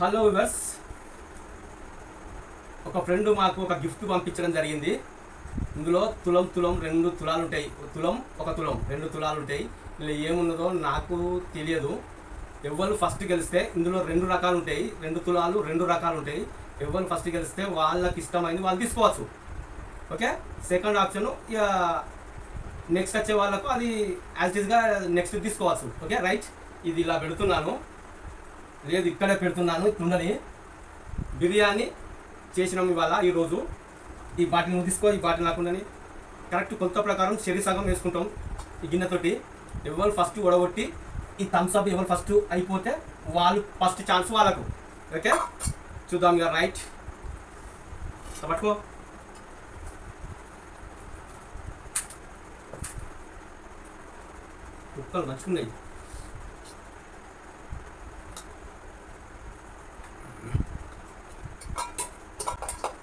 Hello viewers ఒక friend మాకు ఒక గిఫ్ట్ పంపించడం జరిగింది. ఇందులో తులం తులం రెండు తులాలు ఉంటాయి తులం ఒక తులం రెండు తులాలు ఉంటాయి ఇందులో ఏమున్నదో నాకు తెలియదు. ఎవరు ఫస్ట్ గెలిస్తే ఇందులో రెండు రకాలు ఉంటాయి రెండు తులాలు రెండు రకాలు ఉంటాయి ఎవరు ఫస్ట్ గెలిస్తే వాళ్ళకి ఇష్టమైంది వాళ్ళు తీసుకోవచ్చు. ఓకే సెకండ్ ఆప్షన్ ఇక నెక్స్ట్ వచ్చే వాళ్ళకు అది యాజ్ ఇస్గా నెక్స్ట్ తీసుకోవచ్చు. ఓకే రైట్ ఇది ఇలా పెడుతున్నాను. లేదు ఇక్కడే పెడుతున్నాను ఇట్లున్నది బిర్యానీ చేసినాం ఇవాళ ఈరోజు ఈ బాటిల్ నువ్వు తీసుకో ఈ బాటిల్ నాకుండని కరెక్ట్ కొత్త ప్రకారం చెరి సగం వేసుకుంటాం ఈ గిన్నెతోటి. ఎవరు ఫస్ట్ ఒడగొట్టి ఈ థమ్స్ అప్ ఎవరు ఫస్ట్ అయిపోతే వాళ్ళు ఫస్ట్ ఛాన్స్ వాళ్ళకు. ఓకే చూద్దాం ఇక రైట్ పట్టుకో. కుక్కలు మంచుకున్నాయి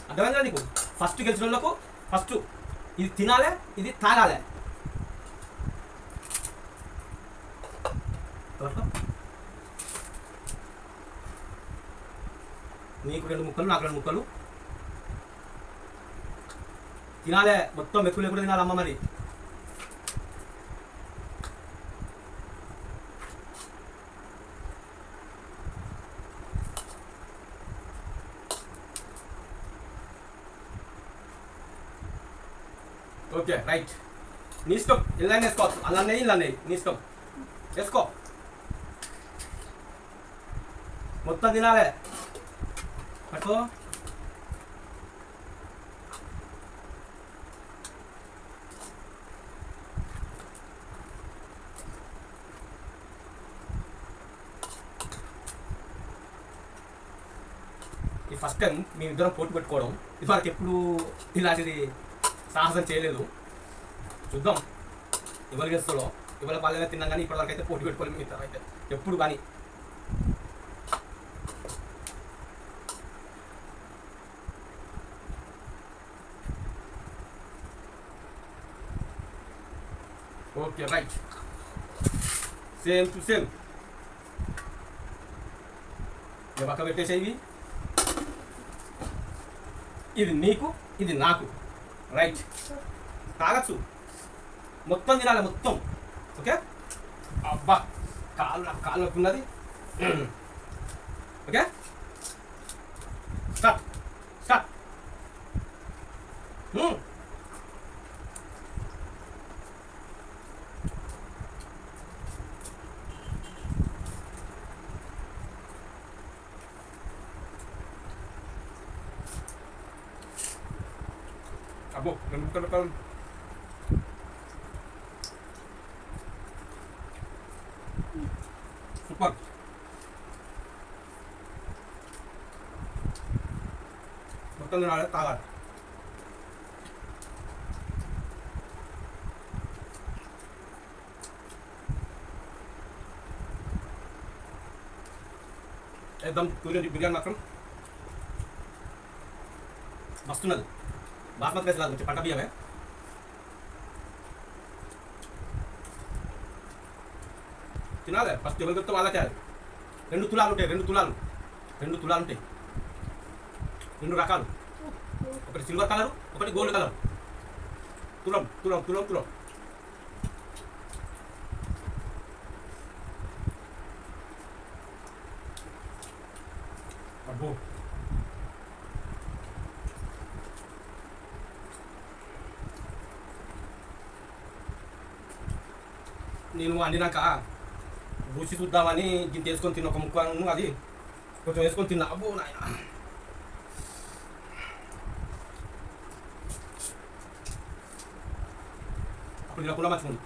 అర్థమైందా నీకు? ఫస్ట్ గెలిచిన వాళ్ళకు ఫస్ట్ ఇది తినాలే ఇది తాగాలే. నీకు రెండు ముక్కలు నాకు రెండు ముక్కలు. తినాలే మొత్తం ఎక్కువ లేకుండా తినాలమ్మ మరి. ఓకే రైట్ నీ ఇష్టం ఇలా వేసుకోవచ్చు అలానే ఇలానే నీ ఇష్టం వేసుకో మొత్తం తినాలే పట్టుకో ఈ ఫస్ట్ టైం మీ ఇద్దరం పోటీ పెట్టుకోవడం. ఇదివరకు ఎప్పుడు ఇలాంటిది సాహసం చేయలేదు. చూద్దాం. ఎవరు గెలుస్తాడో. ఎవరి పాలన తిన్నా కానీ ఇప్పటివరకు అయితే పోటీ పెట్టుకోలేము మిగతా అయితే. ఎప్పుడు కానీ okay right same to same. పక్క పెట్టేసేవి ఇది నీకు ఇది నాకు. రైట్ తాగచ్చు. మొత్తం తినాలి మొత్తం. ఓకే? అబ్బా కాలు నాకు కాలు నొప్పి ఉన్నది ఓకే? స్టార్ట్ స్టార్ట్ మ్మ్. అబ్బో రెండు ముక్కలు రూపాయలు సూపర్ మొత్తం తినాలి తాగాలి ఏదం బిర్యానీ బిర్యానీ మాత్రం మస్తున్నది బాస్మతి రైస్ కాదు కొంచెం పంట బియ్యమే తినాలి ఫస్ట్ ఎవరు చెప్తే వాళ్ళకే అది రెండు తులాలు ఉంటాయి రెండు తులాలు రెండు తులాలు ఉంటాయి రెండు రకాలు ఒకటి సిల్వర్ కలర్ ఒకటి గోల్డ్ కలర్ తులం తులం తులం తులం అబ్బో నేను వండినాక రుచి చూద్దామని గింత వేసుకొని తిన్న ఒక ముక్కను అది కొంచెం వేసుకొని తిన్నా. అబ్బో నాయన. అప్పుడు తినకుండా మర్చిపోండి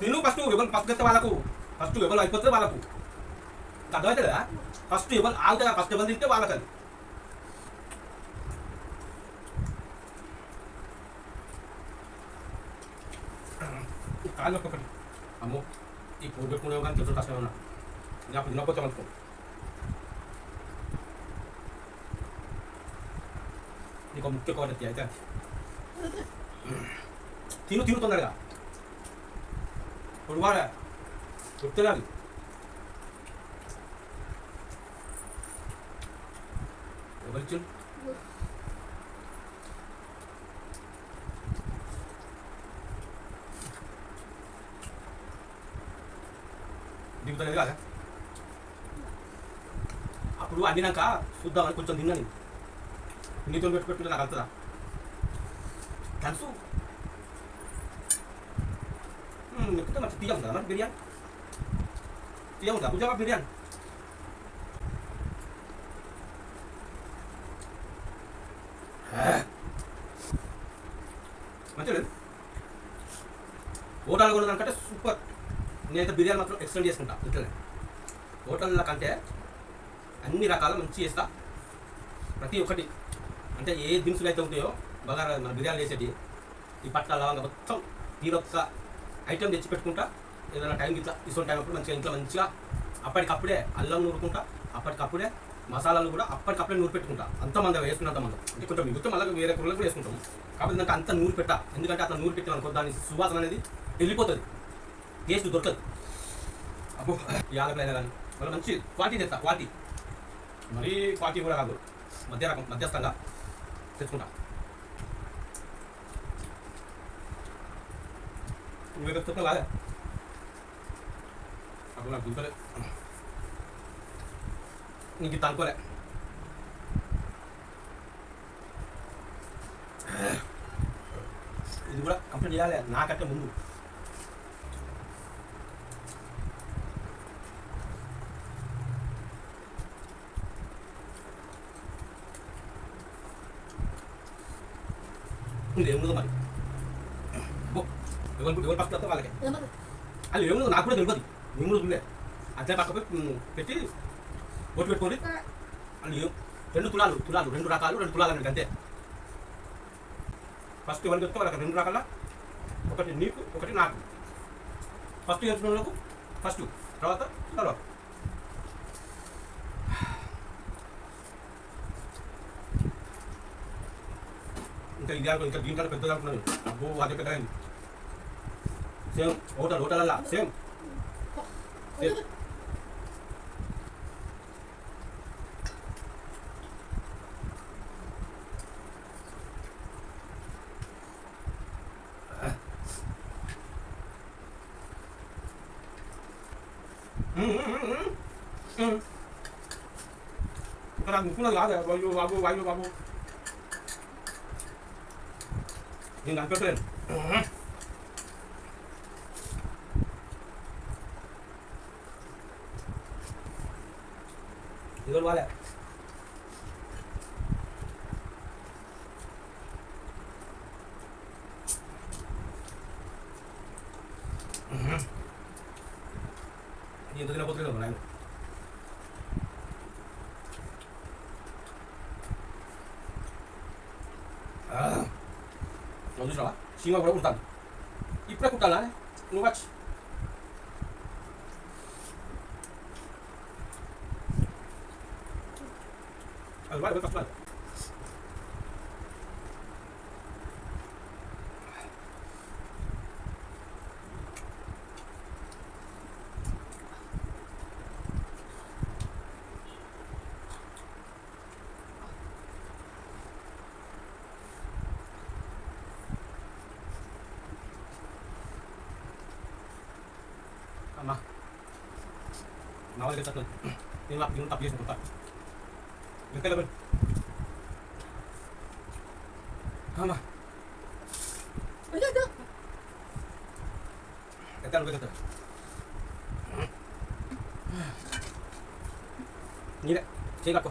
తిను ఫస్ట్ ఎవరు ఫస్ట్ గెత్తే వాళ్ళకు? ఫస్ట్ ఎవరు అయిపోతే వాళ్ళకు. ఇంకా కదా ఫస్ట్ ఎవరు ఆగుతా ఫస్ట్ ఎవరు తింటే వాళ్ళకది. అది ఈ కాళ్ళు ఒక్కొక్కటి అమ్మో ఈ పూట పెట్టుకునే కానీ తెలుసు కష్టం ఉన్నా ఇంకా అప్పుడు తినకపోతే అనుకో నీకు ముఖ్య క్వాలిటీ అయితే తిను తిను తొందరగా ఉడవాలా ఉడుతున్నాడు ఎవరిచ్చు దిగుతుంది కదా అప్పుడు అందినాక చూద్దామని కొంచెం తిన్నాను నీతో పెట్టుకుంటే నాకు అంతదా తెలుసు ఎక్కువ మంచి తీయ ఉంటుందా మరి బిర్యానీ తీయ ఉంటుందా ఉద్యోగ బిర్యానీ మంచిగా లేదు హోటల్ కూడా దానికంటే సూపర్ నేనైతే బిర్యానీ మాత్రం ఎక్స్టెండ్ చేసుకుంటా ఇంట్లోనే హోటల్ల కంటే అన్ని రకాల మంచి చేస్తా. ప్రతి ఒక్కటి అంటే ఏ దినుసులు అయితే ఉంటాయో బాగా మన బిర్యానీ వేసేటి ఈ పట్ల లవంగా మొత్తం తీరొక్క ఐటెం తెచ్చి పెట్టుకుంటా. ఏదైనా టైం ఇట్లా ఇటువంటి టైం అప్పుడు మంచిగా ఇంట్లో మంచిగా అప్పటికప్పుడే అల్లం నూరుకుంటా అప్పటికప్పుడే మసాలాలు కూడా అప్పటికప్పుడే నూరు పెట్టుకుంటా. అంత మంది వేసుకున్నంత మంది. అంటే కొంచెం మిగతా మళ్ళీ వేరే కూరలు కూడా వేసుకుంటాం కాబట్టి అంత నూరు పెట్టా. ఎందుకంటే అట్లా నూరు పెట్టానుకో దాని సువాసన అనేది వెళ్ళిపోతుంది. టేస్ట్ దొరకదు. అబ్బో యాలకులైనా కానీ. మళ్ళీ మంచి క్వాలిటీ తెస్తా క్వాలిటీ. మరీ క్వాలిటీ కూడా కాదు. మధ్య రకం మధ్యస్థంగా తెచ్చుకుంటా. నువ్వే చెప్తున్నా కాదా? అప్పుడు నాకు గుర్తులే నీకు ఇది అనుకోలే. ఇది కూడా కంప్లీట్ చేయాలి నాకంటే ముందు. ఏముందో మరి? ఎవరు ఎవరు ఫస్ట్ వస్తే వాళ్ళకే. అది ఏముందో నాకు కూడా తెలియదు. నేను కూడా చూడలే. అట్లా పక్క పెట్టి, బొట్టు పెట్టుకోండి అని ఏం- రెండు తులాలు తులాలు రెండు రకాలు రెండు తులాలు అన్నట్టు అంతే. ఫస్ట్ ఎవరికి చెప్తే వాళ్ళకి రెండు రకాల ఒకటి నీకు ఒకటి నాకు. ఫస్ట్ చేస్తున్నకు ఫస్ట్ తర్వాత తర్వాత. ఇంకా ఇది అనుకో, ఇంకా దీనికన్నా పెద్దది అనుకున్నాను అబ్బో అదే పెద్దగా అయింది సేమ్ హోటల్ హోటల్ అలా సేమ్ సేమ్ ఇక్కడ ముక్కున్నది కాదు అయ్యో బాబు అయ్యో బాబు నేను కనిపెట్టలేను ఇదో వాళ్ళే Conduce Cima agora cortando. E para cortar lá, né? కుడతాను ఇప్పుడే కుట్టాలా నువ్వు వచ్చి అది వాడు ఫస్ట్ వాడు అమ్మా నా వాళ్ళకి చెప్పలేదు నేను నాకు నేను తప్పు చేసుకుంటా ఇంకా అమ్మా ఎక్కడ నువ్వు నీరే చేయగక్కో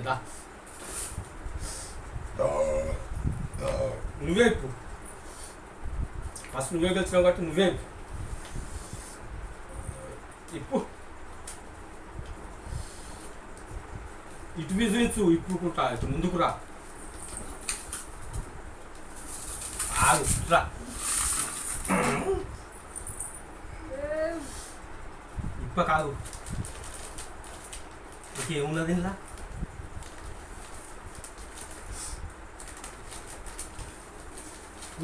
దా. నువ్వే ఇప్పు ఫస్ట్ నువ్వే గెలిచినావు కాబట్టి నువ్వే ఇప్పు ఇటు విజిలించు ఇప్పుకుంటా ఇటు ముందుకు రా. ఆగు రా. ఇప్ప కాదు. ఇంకేమున్నది ఇలా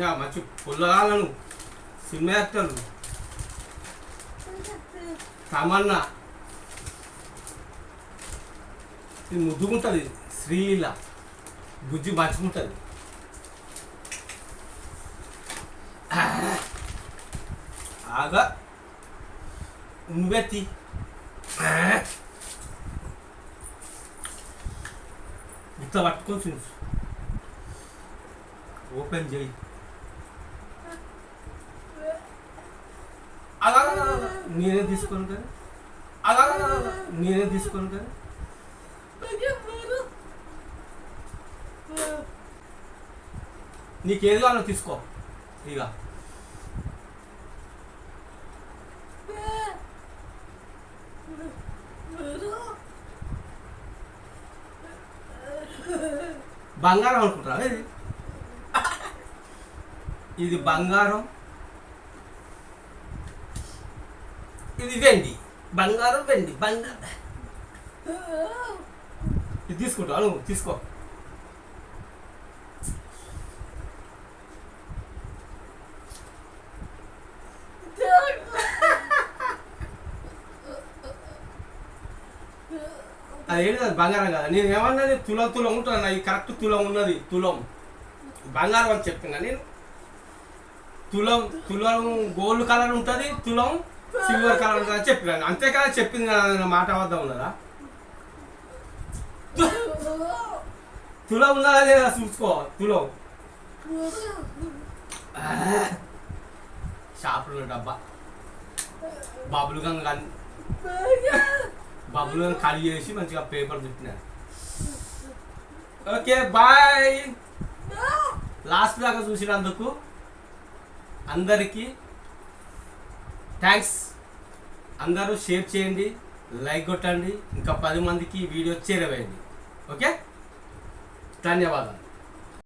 యా మంచి. పుల్లగాళ్ళను. సినిమా యాక్టర్లు తమన్నా. ఇది ముద్దుకుంటుంది శ్రీలీల. బుజ్జి మంచుకుంటుంది ఆగా. నువ్వెత్తి ఇట్లా పట్టుకొని చూసు ఓపెన్ చేయి. అలా నేనే తీసుకోను కానీ అలా నేనే తీసుకోను కానీ నీకేది కావాలో తీసుకో. ఇక బంగారం అనుకుంటారా ఇది? ఇది బంగారం. ఇది వెండి. బంగారం వెండి. బంగారం ఇది తీసుకుంటా. నువ్వు తీసుకో. అది ఏంటి అది? బంగారం కదా. నేను ఏమన్నా నేను తులం తులం ఉంటున్నా ఇది కరెక్ట్ తులం ఉన్నది. తులం. బంగారం అని చెప్పిన నేను. తులం తులం గోల్డ్ కలర్ ఉంటుంది. తులం సిల్వర్ కలర్ ఉంటుంది అని చెప్పినాను అంతేకాదు చెప్పింది నా మాట వద్ద ఉన్నదా? తులం ఉన్నదా లేదా చూసుకో. తులం. షాపులో డబ్బా. బబుల్ గంగ బబుల్ గంగ ఖాళీ చేసి మంచిగా పేపర్ చుట్టినారు ఓకే బాయ్. లాస్ట్ దాకా చూసినందుకు అందరికీ థ్యాంక్స్ అందరూ షేర్ చేయండి లైక్ కొట్టండి ఇంకా పది మందికి వీడియో చేరవేయండి. ఓకే ధన్యవాదాలు.